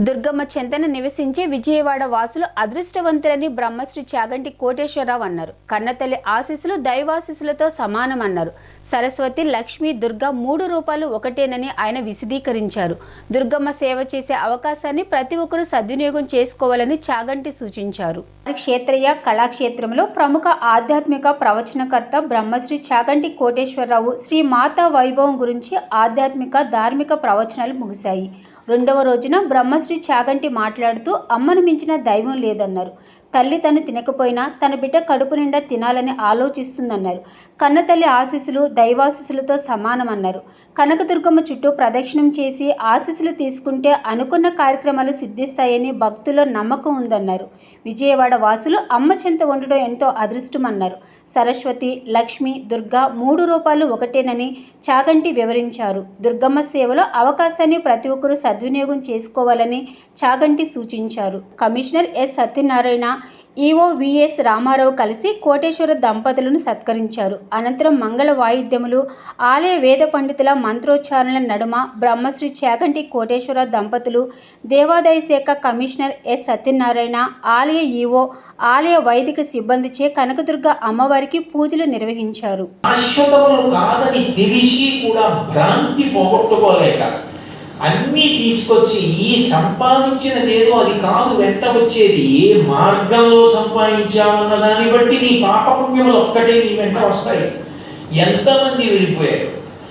దుర్గమ్మ చెంతన నివసించే విజయవాడ వాసులు అదృష్టవంతులని బ్రహ్మశ్రీ చాగంటి కోటేశ్వరరావు అన్నారు. కన్నతల్లి ఆశీస్సులు దైవాశీస్సులతో సమానమన్నారు. సరస్వతి లక్ష్మి దుర్గ మూడు రూపాయలు ఒకటేనని ఆయన విశదీకరించారు. దుర్గమ్మ సేవ చేసే అవకాశాన్ని ప్రతి ఒక్కరూ సద్వినియోగం చేసుకోవాలని చాగంటి సూచించారు. క్షేత్రయ్య కళాక్షేత్రంలో ప్రముఖ ఆధ్యాత్మిక ప్రవచనకర్త బ్రహ్మశ్రీ చాగంటి కోటేశ్వరరావు శ్రీ మాతా వైభవం గురించి ఆధ్యాత్మిక ధార్మిక ప్రవచనాలు ముగిశాయి. రెండవ రోజున బ్రహ్మశ్రీ చాగంటి మాట్లాడుతూ అమ్మను మించిన దైవం లేదన్నారు. తల్లి తను తినకపోయినా తన బిడ్డ కడుపు నిండా తినాలని ఆలోచిస్తుందన్నారు. కన్నతల్లి ఆశీస్సులు దైవాశీస్సులతో సమానమన్నారు. కనకదుర్గమ్మ చుట్టూ ప్రదక్షిణం చేసి ఆశీస్సులు తీసుకుంటే అనుకున్న కార్యక్రమాలు సిద్ధిస్తాయని భక్తుల్లో నమ్మకం ఉందన్నారు. విజయవాడ వాసులు అమ్మ చెంత ఉండడం ఎంతో అదృష్టమన్నారు. సరస్వతి లక్ష్మి దుర్గా మూడు రూపాయలు ఒకటేనని చాగంటి వివరించారు. దుర్గమ్మ సేవలో అవకాశాన్ని ప్రతి ఒక్కరూ సద్వినియోగం చేసుకోవాలని చాగంటి సూచించారు. Commissioner S. Satyanarayana EO VS Ramarao కలిసి కోటేశ్వర దంపతులను సత్కరించారు. అనంతరం మంగళ వాయిద్యములు ఆలయ వేద పండితుల మంత్రోచ్చారణల నడుమ బ్రహ్మశ్రీ చాగంటి కోటేశ్వర దంపతులు దేవాదాయ శాఖ కమిషనర్ ఎస్ సత్యనారాయణ ఆలయ ఈఓ ఆలయ వైదిక సిబ్బందిచే కనకదుర్గ అమ్మవారికి పూజలు నిర్వహించారు. కాదని తెలిసి కూడా భ్రాంతి పోగొట్టుకోలేక అన్నీ తీసుకొచ్చి ఈ సంపాదించినదేదో అది కాదు వెంట వచ్చేది ఏ మార్గంలో సంపాదించామన్న దాన్ని బట్టి నీ పాపపుణ్యములు ఒక్కటే నీ వెంట వస్తాయి. ఎంతమంది వెళ్ళిపోయారు